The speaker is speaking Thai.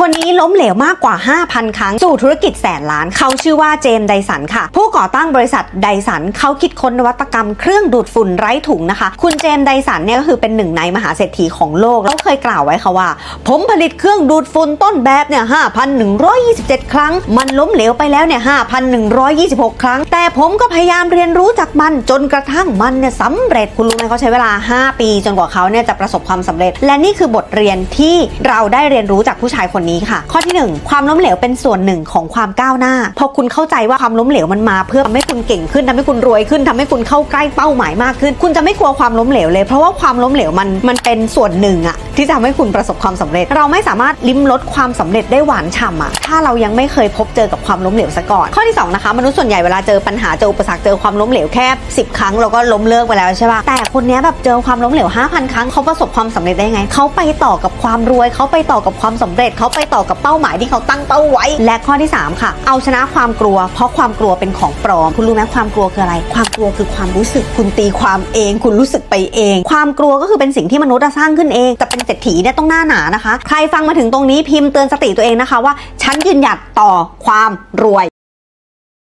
คนนี้ล้มเหลวมากกว่า 5,000 ครั้ง สู่ธุรกิจแสนล้าน เขาชื่อว่าเจมส์ไดสันค่ะ ผู้ก่อตั้งบริษัทไดสันเขาคิดค้นนวัตกรรมเครื่องดูดฝุ่นไร้ถุงนะคะ คุณเจมส์ไดสันเนี่ยก็คือเป็นหนึ่งในมหาเศรษฐีของโลก แล้วเคยกล่าวไว้ค่ะว่า ผมผลิตเครื่องดูดฝุ่นต้นแบบเนี่ย 5,127 ครั้ง มันล้มเหลวไปแล้วเนี่ย 5,126 ครั้ง แต่ผมก็พยายามเรียนรู้จากมันจนกระทั่งมันเนี่ยสำเร็จคุณรู้ไหมเขาใช้เวลา 5 ปี จนกว่าเขาเนี่ยจะประสบความสำเร็จ และนี่คือบทเรียนที่เราได้เรียนรู้จากผู้ชายคนนี้ค่ะ ข้อที่ 1 ความล้มเหลวเป็นส่วนหนึ่งของความก้าวหน้า พอคุณเข้าใจว่าความล้มเหลวมันมาเพื่อทำให้คุณเก่งขึ้นทำให้คุณรวยขึ้นทำให้คุณเข้าใกล้เป้าหมายมากขึ้น คุณจะไม่กลัวความล้มเหลวเลย เพราะว่าความล้มเหลวมันมันเป็นส่วนหนึ่งอะที่จะทำให้คุณประสบความสำเร็จ เราไม่สามารถลิ้มรสความสำเร็จได้หวานฉ่ำอะถ้าเรายังไม่เคยพบเจอกับความล้มเหลวซะก่อน ข้อที่สองนะคะมนุษย์ส่วนใหญ่เวลาเจอปัญหาเจออุปสรรคเจอความล้มเหลวแค่10 ครั้งเราก็ล้มเลิกไปแล้วใช่ป่ะแต่คนนี้แบบเจอความล้มเหลว5,000 ครั้งเขาประสบความสำเร็จได้ไงเขาไปต่อกับความรวยเขาไปต่อกับความสำเร็จเขาไปต่อกับเป้าหมายที่เขาตั้งเป้าไว้ และข้อที่ 3 ค่ะ เอาชนะความกลัว เพราะความกลัวเป็นของปลอม คุณรู้ไหมความกลัวคืออะไร ความกลัวคือความรู้สึก คุณตีความเอง คุณรู้สึกไปเอง ความกลัวก็คือเป็นสิ่งที่มนุษย์สร้างขึ้นเอง แต่เป็นเศรษฐีเนี่ยต้องหน้าหนานะคะ ใครฟังมาถึงตรงนี้พิมพ์เตือนสติตัวเองนะคะว่า ฉันยืนหยัดต่อความรวย